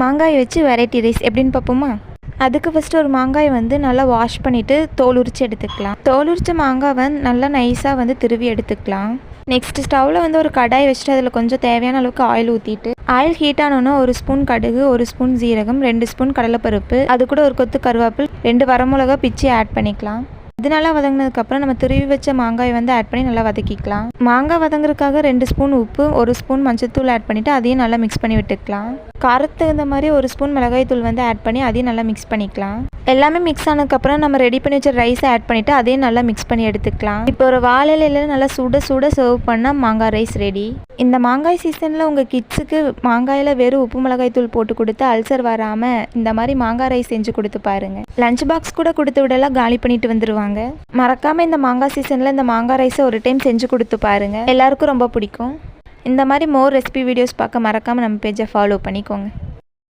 மாங்காய் வச்சு variety rice எப்படின்னு பார்ப்போமா? அதுக்கு ஃபஸ்ட்டு ஒரு மாங்காய் வந்து நல்லா வாஷ் பண்ணிவிட்டு தோல் உரித்து எடுத்துக்கலாம். தோல் உரித்த மாங்காய் வந்து நல்லா நைஸாக வந்து திருவி எடுத்துக்கலாம். நெக்ஸ்ட் ஸ்டவ்வில் வந்து ஒரு கடாய் வச்சுட்டு அதில் கொஞ்சம் தேவையான அளவுக்கு ஆயில் ஊற்றிட்டு ஆயில் ஹீட் ஆனோன்னா ஒரு ஸ்பூன் கடுகு ஒரு ஸ்பூன் ஜீரகம் ரெண்டு ஸ்பூன் கடலைப்பருப்பு அது கூட ஒரு கொத்து கருவேப்பில் ரெண்டு வரமிளகா பிச்சு ஆட் பண்ணிக்கலாம். இது நல்லா வதங்கினதுக்கப்புறம் நம்ம துருவி வச்ச மாங்காய் வந்து ஆட் பண்ணி நல்லா வதக்கிக்கலாம். மாங்காய் வதங்குறதுக்காக ரெண்டு ஸ்பூன் உப்பு ஒரு ஸ்பூன் மஞ்சத்தூள் ஆட் பண்ணிவிட்டு அதையும் நல்லா மிக்ஸ் பண்ணி விட்டுக்கலாம். காரத்துக்கு தகுந்த மாதிரி ஒரு ஸ்பூன் மிளகாய் தூள் வந்து ஆட் பண்ணி அதையும் நல்லா மிக்ஸ் பண்ணிக்கலாம். எல்லாமே மிக்ஸ் ஆனதுக்கப்புறம் நம்ம ரெடி பண்ணி வச்ச ரைஸை ஆட் பண்ணிவிட்டு அதையும் நல்லா மிக்ஸ் பண்ணி எடுத்துக்கலாம். இப்போ ஒரு வாழையில நல்லா சுட சுட சர்வ் பண்ணால் மாங்காய் ரைஸ் ரெடி இந்த மாங்காய் சீசனில் உங்கள் கிட்ஸுக்கு மாங்காயில் வெறும் உப்பு மிளகாய் தூள் போட்டு கொடுத்து அல்சர் வராமல் இந்த மாதிரி மாங்காய் ரைஸ் செஞ்சு கொடுத்து பாருங்க. லஞ்ச் பாக்ஸ் கூட கொடுத்து விடலாம் காலி பண்ணிட்டு வந்துருவாங்க. மறக்காமல் இந்த மாங்காய் சீசனில் இந்த மாங்காய் ரைஸை ஒரு டைம் செஞ்சு கொடுத்து பாருங்கள் எல்லாருக்கும் ரொம்ப பிடிக்கும். இந்த மாதிரி மோர் ரெசிபி வீடியோஸ் பார்க்க மறக்காமல் நம்ம பேஜை ஃபாலோ பண்ணிக்கோங்க.